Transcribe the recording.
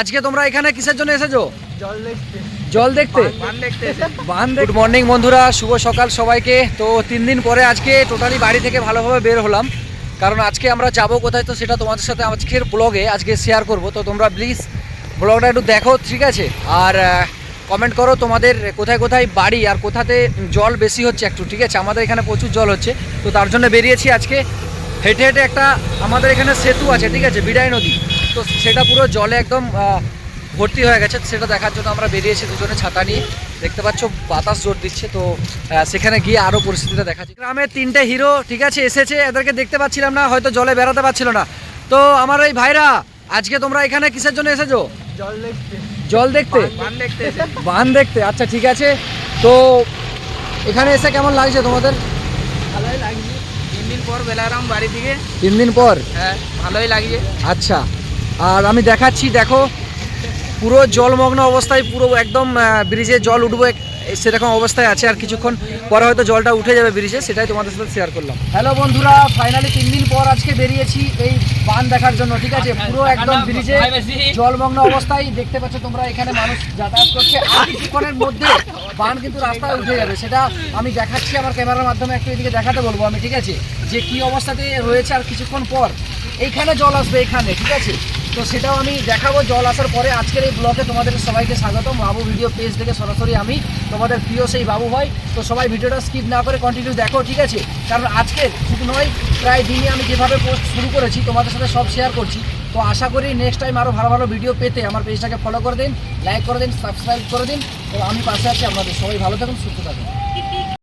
আজকে তোমরা এখানে কিসের জন্য এসেছ? জল দেখতে। গুড মর্নিং বন্ধুরা। শুভ সকাল সবাইকে। তো তিন দিন পরে আজকে টোটালি বাড়ি থেকে ভালোভাবে বের হলাম। কারণ আজকে আমরা যাব কোথায় তো সেটা তোমাদের সাথে আজকের ব্লগে আজকে শেয়ার করব। তো তোমরা প্লিজ ব্লগটা একটু দেখো ঠিক আছে? আর কমেন্ট করো তোমাদের কোথায় কোথায় বাড়ি আর কোথাতে জল বেশি হচ্ছে একটু ঠিক আছে? আমাদের এখানে প্রচুর জল হচ্ছে। তো তার জন্য বেরিয়েছি আজকে। হেঁটে হেঁটে একটা আমাদের এখানে সেতু আছে ঠিক আছে? বিডাই নদী। তো সেটা পুরো জলে একদম ভর্তি হয়ে গেছে। সেটা দেখার জন্য আমরা বেরিয়েছি দুজনে ছাতা নিয়ে। দেখতে পাচ্ছ বাতাস জোর দিচ্ছে। তো সেখানে গিয়ে আরও পরিস্থিতিটা দেখাচ্ছি গ্রামের তিনটে হিরো ঠিক আছে এসেছে। এদেরকে দেখতে পাচ্ছিলাম না হয়তো জলে বেরোতে পারছিল না। তো আমার এই ভাইরা আজকে তোমরা এখানে কিসের জন্য এসেছ? জল দেখতে। জল দেখতে? বান দেখতে বান দেখতে আচ্ছা ঠিক আছে। তো এখানে এসে কেমন লাগছে তোমাদের? ভালোই লাগছে। তিন দিন পর বেলারাম বাড়ি থেকে তিন দিন পর? হ্যাঁ ভালোই লাগছে। আচ্ছা। আর আমি দেখাচ্ছি দেখো পুরো জলমগ্ন অবস্থায় পুরো একদম ব্রিজে জল উঠবো সেরকম অবস্থায় আছে। আর কিছুক্ষণ পরে হয়তো জলটা উঠে যাবে ব্রিজে সেটাই তোমাদের সাথে শেয়ার করলাম। হ্যালো বন্ধুরা ফাইনালি তিন দিন পর আজকে বেরিয়েছি এই বান দেখার জন্য ঠিক আছে? পুরো একদম ব্রিজে জলমগ্ন অবস্থায় দেখতে পাচ্ছ তোমরা এখানে মানুষ যাতায়াত করছে। আর কিছুক্ষণের মধ্যে বান কিন্তু রাস্তায় উঠে যাবে। সেটা আমি দেখাচ্ছি আমার ক্যামেরার মাধ্যমে একটু এদিকে দেখাতে বলব আমি ঠিক আছে? যে কি অবস্থাতে রয়েছে আর কিছুক্ষণ পর। এইখানে জল আসবে এখানে ঠিক আছে? তো সেটাও আমি দেখাবো, জল আসার পরে আজকের এই ব্লগে তোমাদের সবাইকে স্বাগতম। বাবু ভিডিও পেজ থেকে সরাসরি আমি তোমাদের প্রিয় সেই বাবু ভাই। তো সবাই ভিডিওটা স্কিপ না করে কন্টিনিউ দেখো, ঠিক আছে? কারণ আজকে শুধু নয়, প্রায় দিনই আমি যেভাবে পোস্ট শুরু করেছি, তোমাদের সাথে সব শেয়ার করছি। তো আশা করি নেক্সট টাইম আরও ভালো ভালো ভিডিও পেতে আমার পেজটাকে ফলো করে দিন লাইক করে দিন সাবস্ক্রাইব করে দিন। তো আমি পাশে আছি আপনাদের, সবাই ভালো থাকুন, সুস্থ থাকুন।